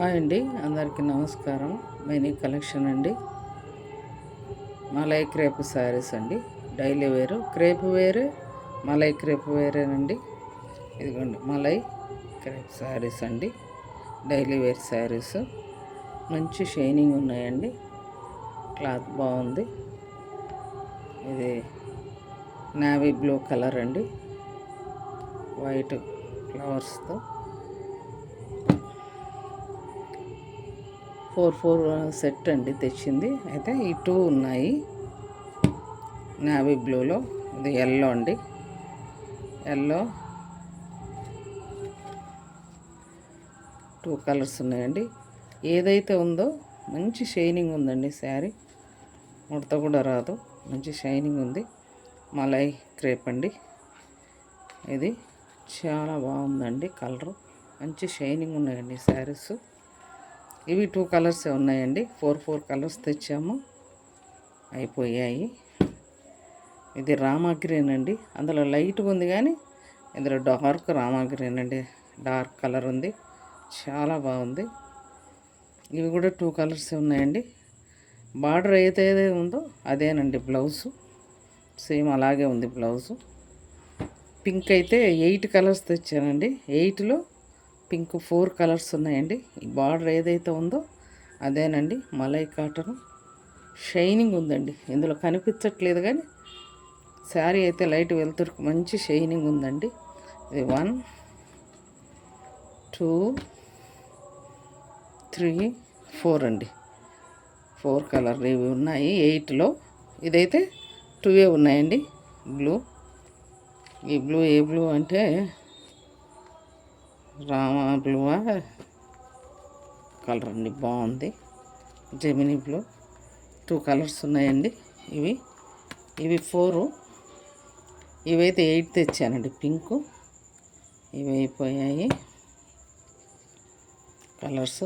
Hi అండి అందరికీ నమస్కారం. మెనీ కలెక్షన్ అండి. మలై క్రేప్ శారీస్ అండి. డైలీ వేరు. క్రేప్ వేరే మలై క్రేప్ వేరేనండి. ఇదిగోండి మలై క్రేప్ శారీస్ అండి. Daily wear sarees. మంచి షైనింగ్ ఉన్నాయండి. క్లాత్ బాగుంది. ఇది నావీ బ్లూ కలర్ అండి. వైట్ ఫ్లవర్స్తో. ఫోర్ ఫోర్ సెట్ అండి తెచ్చింది. అయితే ఈ టూ ఉన్నాయి. నావీ బ్లూలో ఇది ఎల్లో అండి. ఎల్లో. టూ కలర్స్ ఉన్నాయండి. ఏదైతే ఉందో మంచి షైనింగ్ ఉందండి శారీ. ముడత కూడా రాదు. మంచి షైనింగ్ ఉంది. మలై క్రేప్ అండి. ఇది చాలా బాగుందండి కలరు. మంచి షైనింగ్ ఉన్నాయండి శారీస్. ఇవి టూ కలర్స్ ఉన్నాయండి. ఫోర్ ఫోర్ కలర్స్ తెచ్చాము. అయిపోయాయి. ఇది రామా గ్రీన్ అండి అందులో లైట్గా ఉంది కానీ ఇందులో డార్క్ రామా గ్రీన్ అండి డార్క్ కలర్ ఉంది. చాలా బాగుంది. ఇవి కూడా టూ కలర్స్ ఉన్నాయండి. బార్డర్ అయితే ఏదే ఉందో అదేనండి బ్లౌజు. సేమ్ అలాగే ఉంది బ్లౌజు. పింక్ అయితే ఎయిట్ కలర్స్ తెచ్చానండి. ఎయిట్లో పింక్ ఫోర్ కలర్స్ ఉన్నాయండి. ఈ బార్డర్ ఏదైతే ఉందో అదేనండి. మలై కాటన్. షైనింగ్ ఉందండి. ఇందులో కనిపించట్లేదు కానీ శారీ అయితే లైట్ వెళ్తురు మంచి షైనింగ్ ఉందండి. ఇది వన్ టూ త్రీ ఫోర్ అండి. ఫోర్ కలర్ ఇవి ఉన్నాయి ఎయిట్లో. ఇదైతే టూవే ఉన్నాయండి. బ్లూ. ఈ బ్లూ ఏ బ్లూ అంటే రామ బ్లూ కలర్ అండి బాగుంది. Gemini blue. టూ కలర్స్ ఉన్నాయండి ఇవి. ఇవి ఫోరు. ఇవైతే ఎయిట్ తెచ్చానండి పింకు. ఇవి అయిపోయాయి. కలర్స్.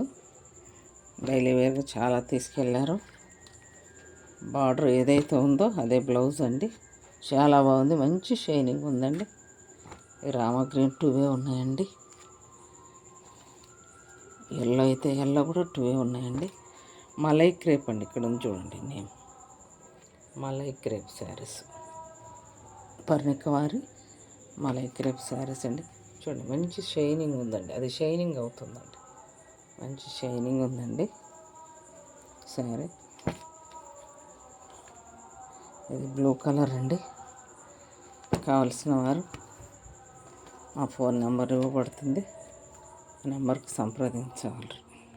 డైలీ వేర్గా చాలా తీసుకెళ్ళారు బార్డర్ ఏదైతే ఉందో అదే బ్లౌజ్ అండి. చాలా బాగుంది. మంచి షైనింగ్ ఉందండి. రామ గ్రీన్ టూవే ఉన్నాయండి. ఎల్లో అయితే ఎల్లో కూడా టూ ఉన్నాయండి. మలై క్రేప్ అండి. ఇక్కడ ఉంది చూడండి నేమ్. మలై క్రేప్ శారీస్. పర్ణికవారి మలై క్రేప్ శారీస్ అండి. చూడండి మంచి షైనింగ్ ఉందండి. అది షైనింగ్ అవుతుందండి. మంచి షైనింగ్ ఉందండి. శారీ. ఇది బ్లూ కలర్ అండి. కావలసిన వారు మా ఫోన్ నెంబర్ ఇవ్వబడుతుంది. నెంబర్కి సంప్రదించగలరు